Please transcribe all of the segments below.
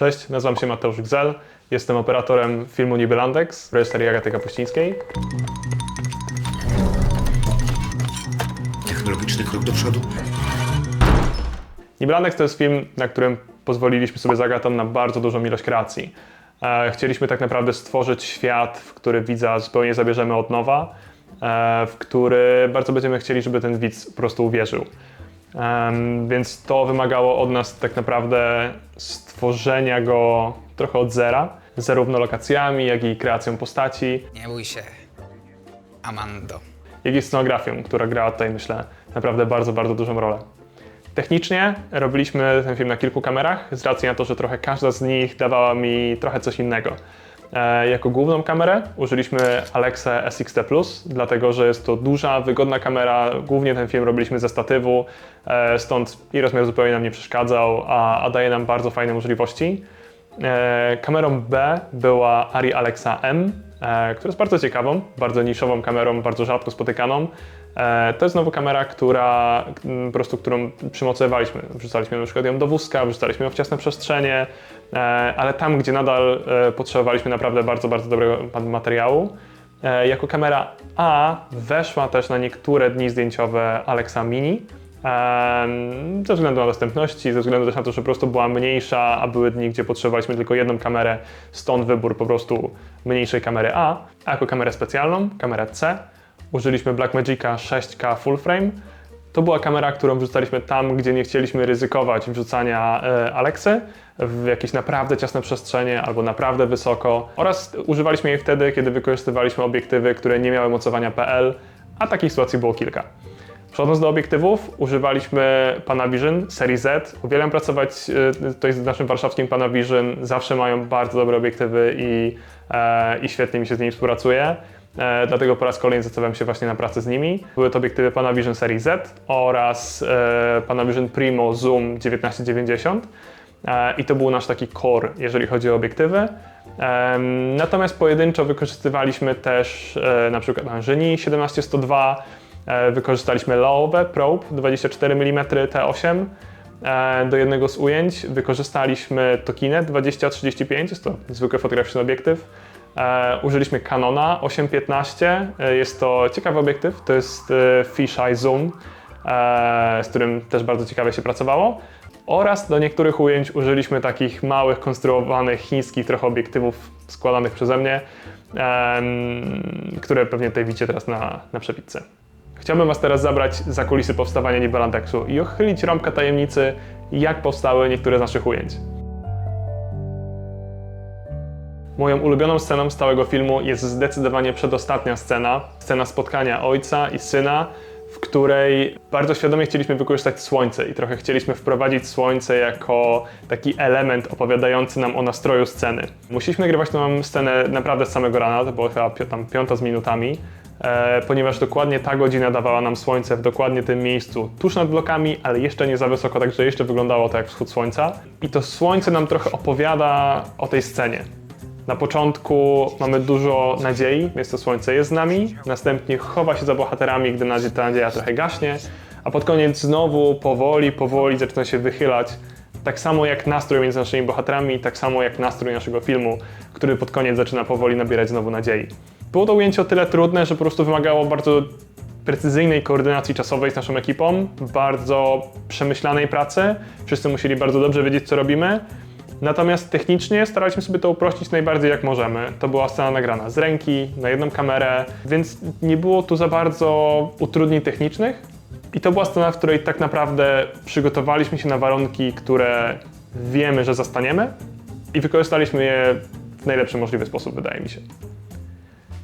Cześć, nazywam się Mateusz Gzel. Jestem operatorem filmu Nibylandex w reżyserii Agaty Kapuścińskiej. Technologiczny krok do przodu. Nibylandex to jest film, na którym pozwoliliśmy sobie z Agatą na bardzo dużą ilość kreacji. E, Chcieliśmy tak naprawdę stworzyć świat, w który widza zupełnie zabierzemy od nowa, e, w który bardzo będziemy chcieli, żeby ten widz po prostu uwierzył. Em, Więc to wymagało od nas tak naprawdę stworzenia go trochę od zera, zarówno lokacjami, jak i kreacją postaci, Nie bój się, Amando. jak i scenografią, która grała tutaj, myślę, naprawdę bardzo, bardzo dużą rolę. Technicznie robiliśmy ten film na kilku kamerach, z racji na to, że trochę każda z nich dawała mi trochę coś innego. E, jako główną kamerę użyliśmy Alexa SXT+, dlatego że jest to duża, wygodna kamera. Głównie ten film robiliśmy ze statywu, e, stąd i rozmiar zupełnie nam nie przeszkadzał, a, a daje nam bardzo fajne możliwości. E, kamerą B była Ari Alexa M, która jest bardzo ciekawą, bardzo niszową kamerą, bardzo rzadko spotykaną. E, to jest znowu kamera, która po prostu, którą przymocowaliśmy. Wrzucaliśmy na przykład ją do wózka, wrzucaliśmy ją w ciasne przestrzenie, e, ale tam, gdzie nadal e, potrzebowaliśmy naprawdę bardzo, bardzo dobrego ma- materiału. Jako kamera A weszła też na niektóre dni zdjęciowe Alexa Mini. Ze względu na dostępności, ze względu też na to, że po prostu była mniejsza, a były dni, gdzie potrzebowaliśmy tylko jedną kamerę, stąd wybór po prostu mniejszej kamery A. A jako kamerę specjalną, kamerę C, użyliśmy Blackmagica 6K Full Frame. To była kamera, którą wrzucaliśmy tam, gdzie nie chcieliśmy ryzykować wrzucania e, Alexy w jakieś naprawdę ciasne przestrzenie albo naprawdę wysoko. Oraz używaliśmy jej wtedy, kiedy wykorzystywaliśmy obiektywy, które nie miały mocowania PL, a takich sytuacji było kilka. Przechodząc do obiektywów, używaliśmy Panavision serii Z. Uwielbiam pracować e, tutaj z naszym warszawskim Panavision. Zawsze mają bardzo dobre obiektywy i, e, i świetnie mi się z nimi współpracuje. E, dlatego po raz kolejny zdecydowałem się właśnie na pracę z nimi. Były to obiektywy Panavision serii Z oraz e, Panavision Primo Zoom 1990. E, I to był nasz taki core, jeżeli chodzi o obiektywy. Natomiast pojedynczo wykorzystywaliśmy też na przykład Angeni 1702, e, wykorzystaliśmy Laowe Probe 24 mm T8 e, do jednego z ujęć. Wykorzystaliśmy Tokinet 2035, jest to zwykły fotograficzny obiektyw. E, Użyliśmy Canona 815, e, jest to ciekawy obiektyw, to jest e, Fisheye Zoom, z którym też bardzo ciekawie się pracowało. Oraz do niektórych ujęć użyliśmy takich małych, konstruowanych chińskich trochę obiektywów składanych przeze mnie, które pewnie tutaj widzicie teraz na, na przepitce. Chciałbym Was teraz zabrać za kulisy powstawania Nibelandexu i uchylić rąbkę tajemnicy, jak powstały niektóre z naszych ujęć. Moją ulubioną sceną z całego filmu jest zdecydowanie przedostatnia scena, scena spotkania ojca i syna, w której bardzo świadomie chcieliśmy wykorzystać słońce i trochę chcieliśmy wprowadzić słońce jako taki element opowiadający nam o nastroju sceny. Musieliśmy nagrywać tą scenę naprawdę z samego rana, to była chyba tam piąta z minutami, e, ponieważ dokładnie ta godzina dawała nam słońce w dokładnie tym miejscu, tuż nad blokami, ale jeszcze nie za wysoko, także jeszcze wyglądało to jak wschód słońca. I to słońce nam trochę opowiada o tej scenie. Na początku mamy dużo nadziei, więc to słońce jest z nami. Następnie chowa się za bohaterami, gdy nadzie- ta nadzieja trochę gaśnie. A pod koniec znowu powoli, powoli zaczyna się wychylać. Tak samo jak nastrój między naszymi bohaterami, tak samo jak nastrój naszego filmu, który pod koniec zaczyna powoli nabierać znowu nadziei. Było to ujęcie o tyle trudne, że po prostu wymagało bardzo precyzyjnej koordynacji czasowej z naszą ekipą, bardzo przemyślanej pracy. Wszyscy musieli bardzo dobrze wiedzieć, co robimy. Natomiast technicznie staraliśmy sobie to uprościć najbardziej jak możemy. To była scena nagrana z ręki, na jedną kamerę, więc nie było tu za bardzo utrudnień technicznych. I to była scena, w której tak naprawdę przygotowaliśmy się na warunki, które wiemy, że zastaniemy i wykorzystaliśmy je w najlepszy możliwy sposób, wydaje mi się.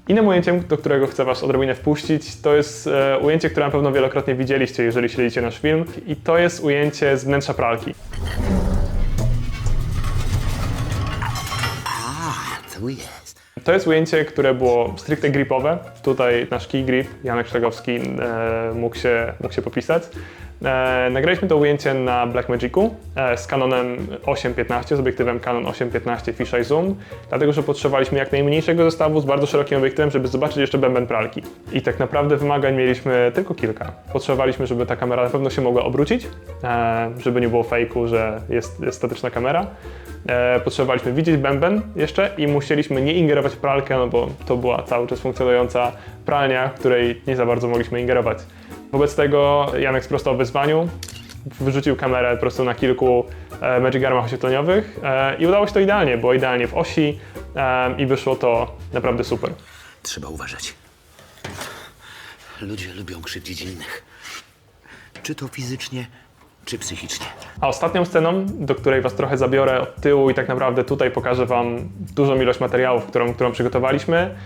Innym ujęciem, do którego chcę Was odrobinę wpuścić, to jest e, ujęcie, które na pewno wielokrotnie widzieliście, jeżeli śledzicie nasz film. I to jest ujęcie z wnętrza pralki. Tu jest. To jest ujęcie, które było stricte gripowe. Tutaj nasz key grip, Janek Sztegowski, e, mógł, się, mógł się popisać. E, nagraliśmy to ujęcie na Blackmagicu e, z Canonem 8.15, z obiektywem Canon 8.15 Fisheye Zoom, dlatego że potrzebowaliśmy jak najmniejszego zestawu z bardzo szerokim obiektywem, żeby zobaczyć jeszcze bęben pralki. I tak naprawdę wymagań mieliśmy tylko kilka. Potrzebowaliśmy, żeby ta kamera na pewno się mogła obrócić, e, żeby nie było fejku, że jest, jest statyczna kamera. E, potrzebowaliśmy widzieć bęben jeszcze i musieliśmy nie ingerować w pralkę, no bo to była cały czas funkcjonująca pralnia, w której nie za bardzo mogliśmy ingerować. Wobec tego Janek sprostał wyzwaniu, wyrzucił kamerę po prostu na kilku e, Magic Armach oświetleniowych e, i udało się to idealnie, było idealnie w osi e, i wyszło to naprawdę super. Trzeba uważać. Ludzie lubią krzywdzić innych. Czy to fizycznie, czy psychicznie. A ostatnią sceną, do której Was trochę zabiorę od tyłu i tak naprawdę tutaj pokażę Wam dużą ilość materiałów, którą, którą przygotowaliśmy,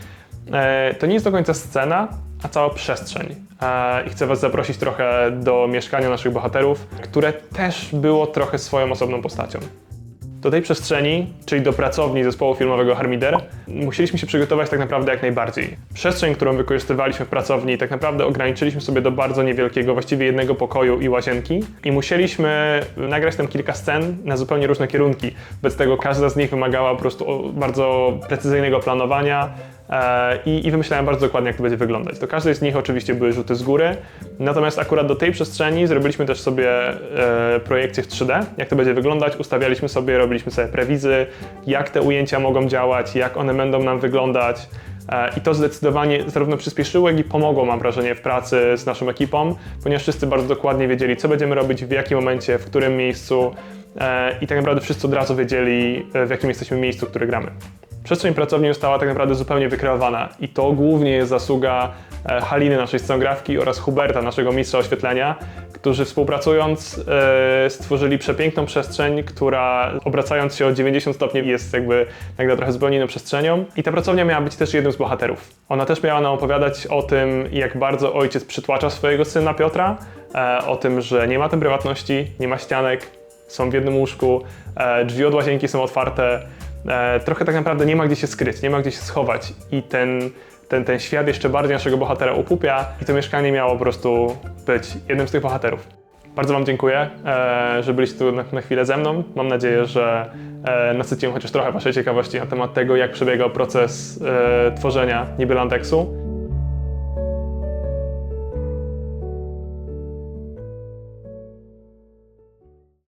to nie jest do końca scena, a cała przestrzeń. E, I chcę Was zaprosić trochę do mieszkania naszych bohaterów, które też było trochę swoją osobną postacią. Do tej przestrzeni, czyli do pracowni zespołu filmowego Harmider, musieliśmy się przygotować tak naprawdę jak najbardziej. Przestrzeń, którą wykorzystywaliśmy w pracowni, tak naprawdę ograniczyliśmy sobie do bardzo niewielkiego, właściwie jednego pokoju i łazienki i musieliśmy nagrać tam kilka scen na zupełnie różne kierunki. Bez tego każda z nich wymagała po prostu bardzo precyzyjnego planowania e, i, i wymyślałem bardzo dokładnie, jak to będzie wyglądać. Do każdej z nich oczywiście były rzuty z góry, natomiast akurat do tej przestrzeni zrobiliśmy też sobie e, projekcję w 3D, jak to będzie wyglądać, ustawialiśmy sobie, robiliśmy sobie prewizy, jak te ujęcia mogą działać, jak one będą nam wyglądać. E, I to zdecydowanie zarówno przyspieszyło, jak i pomogło, mam wrażenie, w pracy z naszą ekipą, ponieważ wszyscy bardzo dokładnie wiedzieli, co będziemy robić, w jakim momencie, w którym miejscu e, i tak naprawdę wszyscy od razu wiedzieli, e, w jakim jesteśmy miejscu, które gramy. Przestrzeń pracowni została tak naprawdę zupełnie wykreowana i to głównie jest zasługa e, Haliny, naszej scenografki oraz Huberta, naszego mistrza oświetlenia, którzy współpracując e, stworzyli przepiękną przestrzeń, która obracając się o 90 stopni jest jakby nagle trochę zupełnie inną przestrzenią. I ta pracownia miała być też jednym z bohaterów. Ona też miała nam opowiadać o tym, jak bardzo ojciec przytłacza swojego syna Piotra, e, o tym, że nie ma tam prywatności, nie ma ścianek, są w jednym łóżku, e, drzwi od łazienki są otwarte, e, trochę tak naprawdę nie ma gdzie się skryć, nie ma gdzie się schować i ten, ten, ten świat jeszcze bardziej naszego bohatera upupia i to mieszkanie miało po prostu być jednym z tych bohaterów. Bardzo Wam dziękuję, e, że byliście tu na, na chwilę ze mną. Mam nadzieję, że nasyciłem chociaż trochę Waszej ciekawości na temat tego, jak przebiegał proces tworzenia Niby Landexu.